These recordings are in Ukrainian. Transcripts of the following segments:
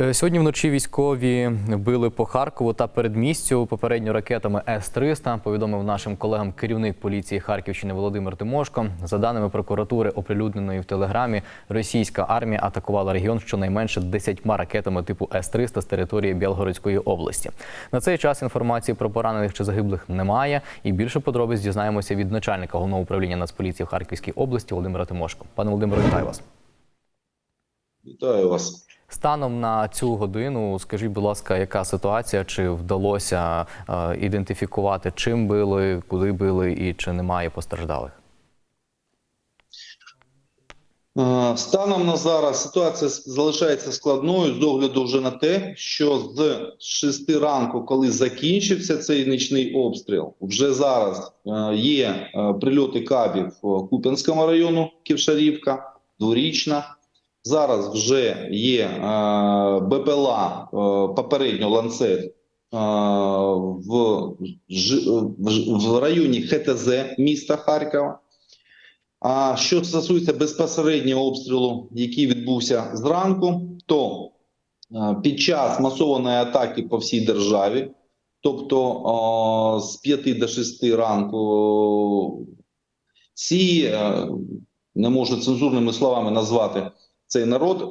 Е, Сьогодні вночі військові били по Харкову та передмістю попередньо ракетами С-300, повідомив нашим колегам керівник поліції Харківщини Володимир Тимошко. За даними прокуратури, оприлюдненої в телеграмі, російська армія атакувала регіон щонайменше 10 ракетами типу С-300 з території Білгородської області. На цей час інформації про поранених чи загиблих немає. І більше подробиць дізнаємося від начальника головного управління Нацполіції в Харківській області Володимира Тимошко. Пане Володимире, вітаю вас. Вітаю вас. Станом на цю годину, скажіть, будь ласка, яка ситуація? Чи вдалося е, ідентифікувати, чим били, куди били і чи немає постраждалих? Е, Станом на зараз ситуація залишається складною з огляду вже на те, що з 6 ранку, коли закінчився цей нічний обстріл, вже зараз е, є прильоти кабів в Куп'янському району, Ківшарівка, Дворічна. Зараз вже є е, БПЛА, е, попередньо ланцет е, в, в районі ХТЗ міста Харкова. А що стосується безпосереднього обстрілу, який відбувся зранку, то під час масованої атаки по всій державі, тобто з 5 до 6 ранку, ці не можу цензурними словами назвати цей народ, е,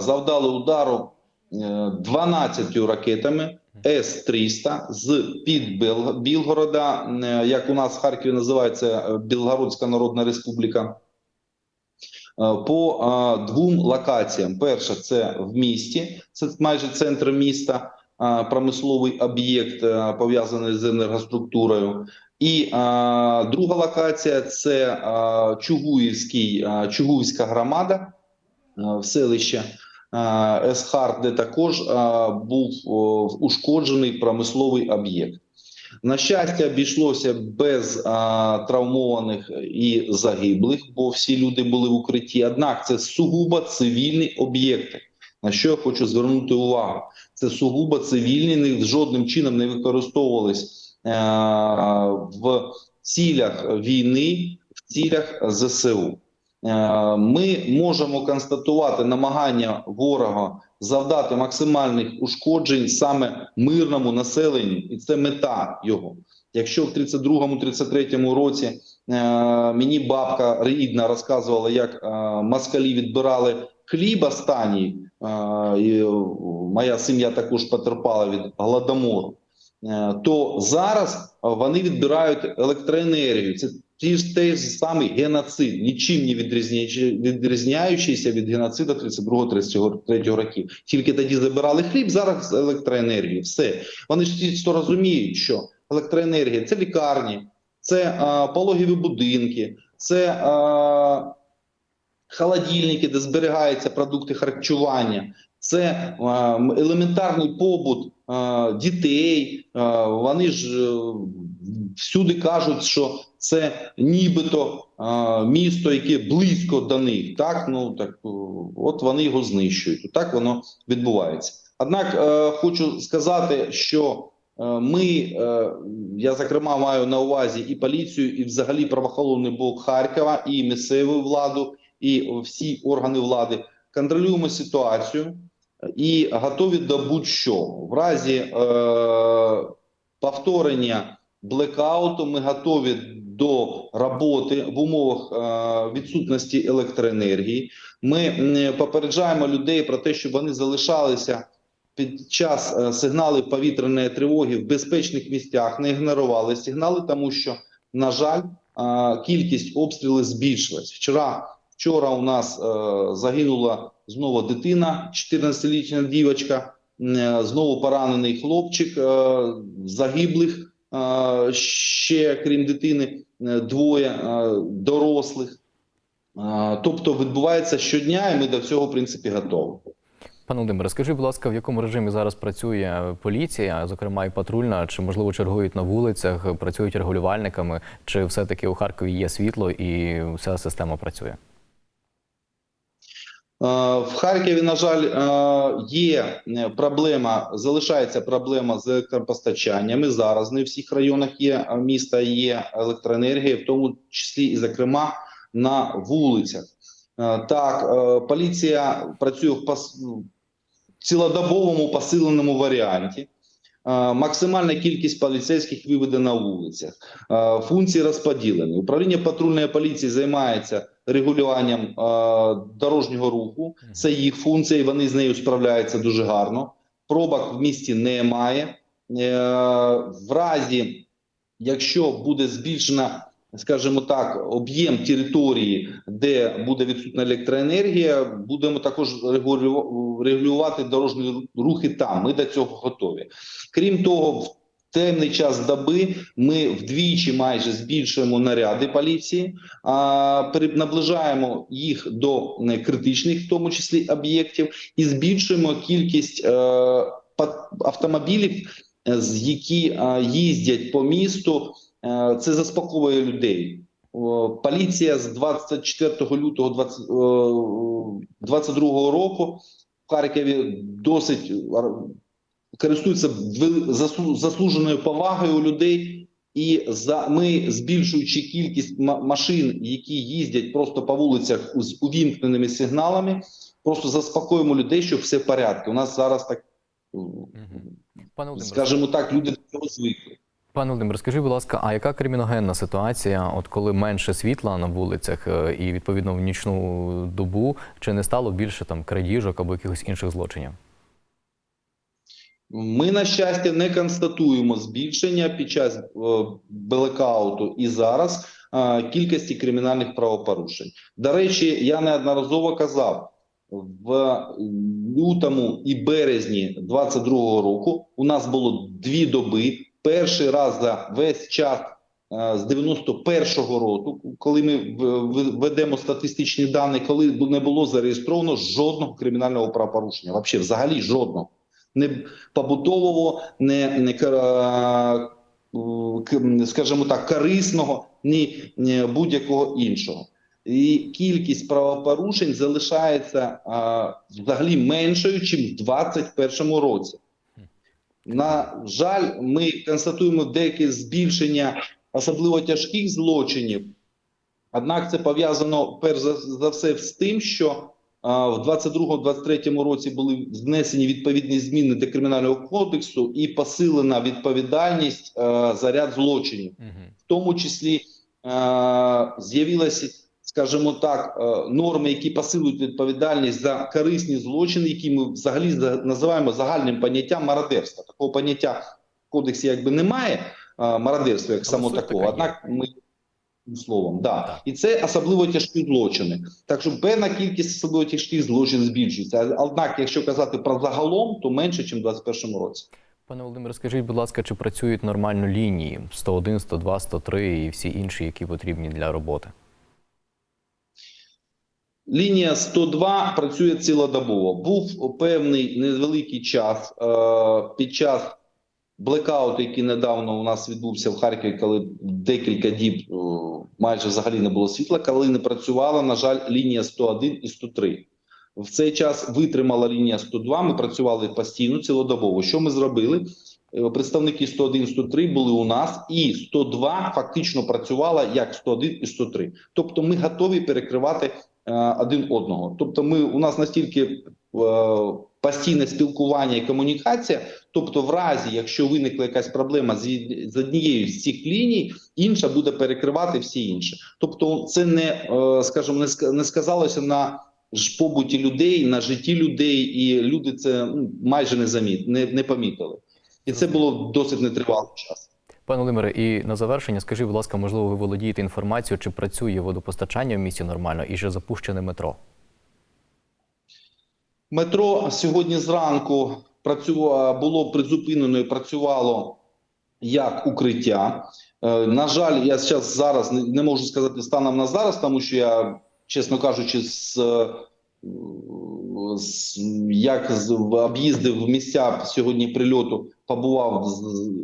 завдали удару е, 12 ракетами С-300 з під Білгорода, е, як у нас в Харкові називається е, Білгородська Народна Республіка. Е, По е, двом локаціям: перша це в місті, це майже центр міста, е, промисловий об'єкт е, пов'язаний з енергоструктурою. І е, друга локація це е, Чугуївський, е, Чугуївська громада е, в селище е, Есхар, де також е, був ушкоджений промисловий об'єкт. На щастя, обійшлося без а, травмованих і загиблих, бо всі люди були в укритті. Однак це сугубо цивільні об'єкти. На що я хочу звернути увагу? Це сугубо цивільні, не- жодним чином не використовувались е, в цілях війни, в цілях ЗСУ. Е, Ми можемо констатувати намагання ворога завдати максимальних ушкоджень саме мирному населенню, і це мета його. Якщо в 32-33 році е, мені бабка рідна розказувала, як е, москалі відбирали хліб останній, е, і моя сім'я також потерпала від голодомору, е, то зараз вони відбирають електроенергію. Це ті ж той самий геноцид, нічим не відрізняючи- відрізняючийся від геноциду 32-33 років. Тільки тоді забирали хліб, зараз електроенергію. Все. Вони ж що розуміють, що електроенергія це лікарні, це а, пологові будинки, це а, холодильники, де зберігаються продукти харчування. Це а, елементарний побут а, дітей. А, вони ж е, всюди кажуть, що це нібито місто, яке близько до них. Так, ну так от вони його знищують. Так воно відбувається. Однак е, хочу сказати, що е, ми, е, я зокрема маю на увазі і поліцію, і взагалі правоохоронний блок Харкова, і місцеву владу, і всі органи влади контролюємо ситуацію і готові до будь-що в разі е, повторення блекауту. Ми готові до роботи в умовах е, відсутності електроенергії. Ми попереджаємо людей про те, щоб вони залишалися під час е, сигналів повітряної тривоги в безпечних місцях, не ігнорували сигнали, тому що, на жаль, е, кількість обстрілів збільшилась. Вчора, вчора у нас загинула знову дитина, 14-літня дівчинка, знову поранений хлопчик, загиблих ще крім дитини, е, двоє дорослих. Тобто відбувається щодня, і ми до цього в принципі готові. Пане Володимире, скажіть, будь ласка, в якому режимі зараз працює поліція, зокрема і патрульна, чи можливо чергують на вулицях, працюють регулювальниками, чи все-таки у Харкові є світло і вся система працює? Е, В Харкові, на жаль, е, є е, проблема, залишається проблема з електропостачаннями. Зараз не в всіх районах є міста є електроенергія, в тому числі і зокрема на вулицях. Так, поліція працює в цілодобовому посиленому варіанті. Максимальна кількість поліцейських виведена на вулицях. Функції розподілені. Управління патрульної поліції займається регулюванням дорожнього руху. Це їх функція, і вони з нею справляються дуже гарно. Пробок в місті немає. Е, В разі, якщо буде збільшена, скажімо так, об'єм території, де буде відсутна електроенергія, будемо також регулю- регулювати дорожні рухи там. Ми до цього готові. Крім того, в темний час доби ми вдвічі майже збільшуємо наряди поліції, наближаємо їх до е, критичних, в тому числі об'єктів, і збільшуємо кількість е, автомобілів, е, які їздять по місту. Е, Це заспокоює людей. Поліція з 24 лютого 20, е, 22 року в Харкові досить користується заслуженою повагою у людей. І за ми збільшуючи кількість машин, які їздять просто по вулицях з увімкненими сигналами, просто заспокоїмо людей, що все в порядку. У нас зараз так, скажімо так, люди до цього звикли. Пане Володимир, скажіть, будь ласка, а яка криміногенна ситуація, от коли менше світла на вулицях е, і відповідно в нічну добу, чи не стало більше там крадіжок або якихось інших злочинів? Ми, на щастя, не констатуємо збільшення під час е, блекауту і зараз е, кількості кримінальних правопорушень. До речі, я неодноразово казав, в лютому і березні 22-го року у нас було дві доби. Перший раз за весь час е, з 91-го року, коли ми в- ведемо статистичні дані, коли не було зареєстровано жодного кримінального правопорушення. Взагалі, взагалі жодного. Не побутового, не, не скажімо так, корисного, ні будь-якого іншого. І кількість правопорушень залишається а, взагалі меншою, ніж в 2021 році. На жаль, ми констатуємо деяке збільшення особливо тяжких злочинів. Однак це пов'язано перш за, все з тим, що в 22-23 році були внесені відповідні зміни до кримінального кодексу і посилена відповідальність за ряд злочинів в тому числі з'явилися, скажімо так, е, норми, які посилюють відповідальність за корисні злочини, які ми взагалі за- називаємо загальним поняттям мародерства. Такого поняття в кодексі якби немає е, мародерства як само такого. Однак ми словом, да. І це особливо тяжкі злочини. Так що певна кількість особливо тяжких злочинів збільшується. Однак, якщо казати про загалом, то менше, ніж у 2021 році. Пане Володимире, скажіть, будь ласка, чи працюють нормально лінії 101, 102, 103 і всі інші, які потрібні для роботи? Лінія 102 працює цілодобово. Був певний невеликий час е, під час блекауту, який недавно у нас відбувся в Харкові, коли декілька діб е, майже взагалі не було світла, коли не працювала, на жаль, лінія 101 і 103. В цей час витримала лінія 102, ми працювали постійно, цілодобово. Що ми зробили? Е, Представники 101 103 були у нас, і 102 фактично працювала як 101 і 103. Тобто ми готові перекривати один одного. Тобто, ми у нас настільки е, постійне спілкування і комунікація. Тобто, в разі, якщо виникла якась проблема з, однією з цих ліній, інша буде перекривати всі інші. Тобто, це не е, скажімо, не не сказалося на ж побуті людей, на житті людей, і люди це ну, майже не заміт, не, не помітили. І це було досить нетривалий час. Пане Володимире, і на завершення, скажіть, будь ласка, можливо, ви володієте інформацією, чи працює водопостачання в місті нормально і чи запущене метро? Метро сьогодні зранку було призупинено і працювало як укриття. Е, На жаль, я зараз зараз не, можу сказати станом на зараз, тому що я, чесно кажучи, з, е, як об'їздив місця сьогодні прильоту, побував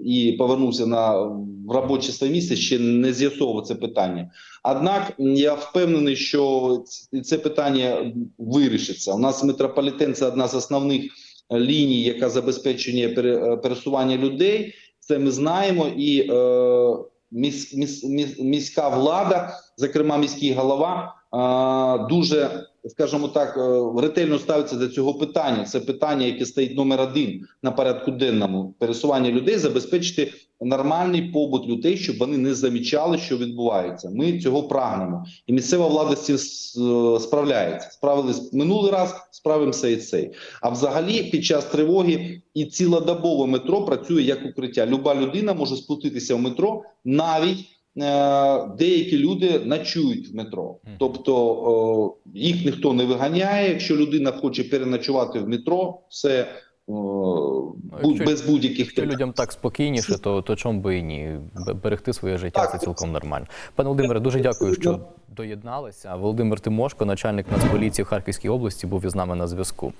і повернувся на робоче своє місце, ще не з'ясовував це питання. Однак я впевнений, що це питання вирішиться. У нас метрополітен це одна з основних е, ліній, яка забезпечує е, пересування людей. Це ми знаємо, і е, міс, міс, міс, міська влада, зокрема міський голова, дуже скажімо так, е, ретельно ставиться до цього питання. Це питання, яке стоїть номер один на порядку денному пересування людей, забезпечити нормальний побут людей, щоб вони не замічали, що відбувається. Ми цього прагнемо, і місцева влада з цим е, справляється. Справились минулий раз, справимося і цей. А взагалі, під час тривоги і цілодобово метро працює як укриття. Люба людина може спуститися в метро, навіть деякі люди ночують в метро. Тобто е, їх ніхто не виганяє. Якщо людина хоче переночувати в метро, все е, бу- якщо- без будь-яких Якщо людям так спокійніше, то, то чому би і ні? Берегти своє життя Так. це цілком нормально. Пане Володимире, дуже дякую, що доєдналися. Володимир Тимошко, начальник Нацполіції в Харківській області, був із нами на зв'язку.